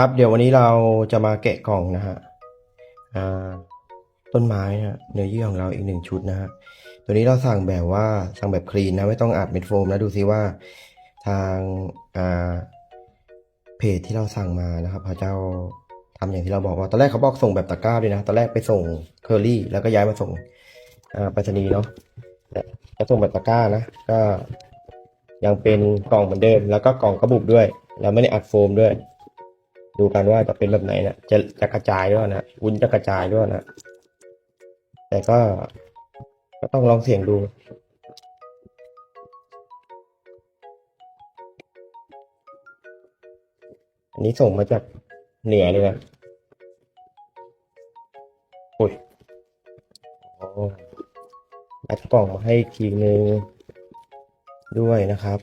ครับเดี๋ยววันนี้เราจะมาแกะกล่องนะฮะต้นไม้นะเนื้อเยื่อของเราอีกหนึ่งชุดนะฮะตัวนี้เราสั่งแบบว่าสั่งแบบคลีนนะไม่ต้องอัดเม็ดโฟมนะดูซิว่าทางาเพจที่เราสั่งมานะครับพระเจ้าทำอย่างที่เราบอกว่าตอนแรกเขาบอกส่งแบบตะกร้าด้วยนะตอนแรกไปส่งเคอรี่แล้วก็ย้ายมาส่งไปรษณีย์เนาะจะส่งแบบตะกร้านะก็ยังเป็นกล่องเหมือนเดิมแล้วก็กล่องกระบุกด้วย แล้วไม่ได้อัดโฟมด้วย ดูกันว่าจะเป็นแบบไหนนะจะจะกระจายด้วยนะวุ้นจะกระจายด้วยนะ แต่ก็ก็ต้องลองเสี่ยงดูอันนี้ส่งมาจากเหนือเลยนะโอ้ยอ๋ออัดกล่องมาให้ทีนึงด้วยนะครับ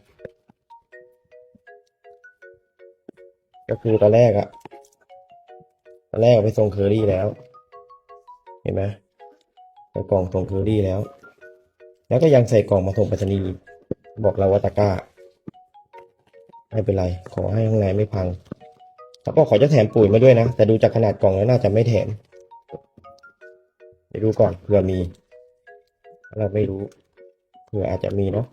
ก็คือตอนแรกอะตอนแรกเอาไปส่งเคอรี่แล้ว เห็นไหมใส่กล่องส่งเคอรี่แล้ว แล้วก็ยังใส่กล่องมาส่งไปรษณีย์บอกเราว่าตะกร้าไม่เป็นไร ขอให้ข้างในไม่พัง แล้วก็ขอจะแถมปุ๋ยมาด้วยนะ แต่ดูจากขนาดกล่องแล้วน่าจะไม่แถมเดี๋ยวดูก่อนเผื่อมี เราไม่รู้เผื่ออาจจะมีเนาะ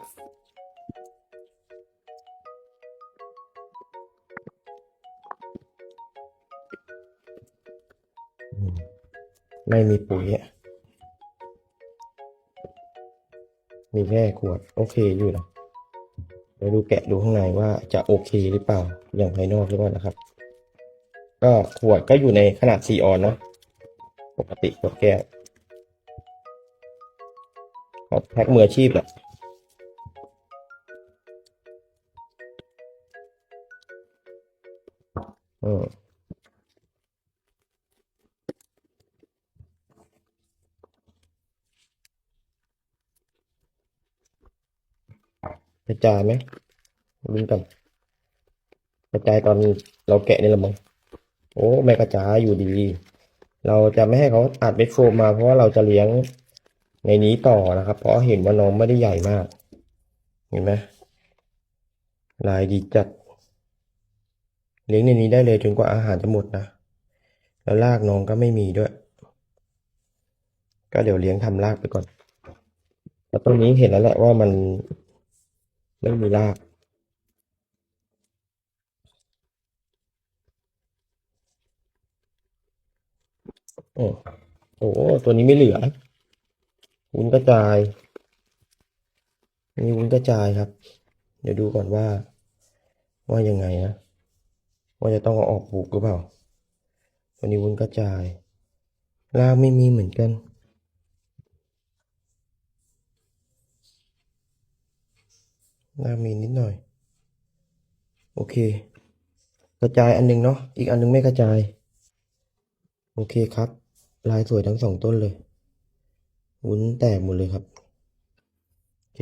ไม่มีปุ๋ยมีแค่ขวด โอเคอยู่นะเดี๋ยวดูแกะดูข้างในว่าจะโอเคหรือเปล่า อย่างภายนอกหรือเปล่านะครับ ก็ขวดก็อยู่ในขนาด4ออนเนาะปกติขวดแก้วเขาแพ็คมืออาชีพแหละเออ กระจายไหมลุ้นกันกระจายตอนเราแกะนี่ละมั้งโอ้ไม่กระจายอยู่ดี เราจะไม่ให้เขาอัดเม็ดโฟมมาเพราะว่าเราจะเลี้ยงในนี้ต่อนะครับ เพราะเห็นว่าน้องไม่ได้ใหญ่มาก เห็นไหมลายดีจัด เลี้ยงในนี้ได้เลยจนกว่าอาหารจะหมดนะแล้วรากน้องก็ไม่มีด้วย ก็เดี๋ยวเลี้ยงทำรากไปก่อนแล้วต้นนี้เห็นแล้วแหละว่ามัน ไม่มีรากโอ้โหตัวนี้ไม่เหลือ วุ้นกระจายนี่วุ้นกระจายครับ เดี๋ยวดูก่อนว่า ว่ายังไงนะว่าจะต้องเอาออกปลูกหรือเปล่า ตัวนี้วุ้นกระจายรากไม่มีเหมือนกัน รามีนิดหน่อย โอเค กระจายอันหนึงเนาะอีกอันหนึงไม่กระจาย โอเคครับ ลายสวยทั้งสองต้นเลย วุ้นแตกหมดเลยครับ โอเค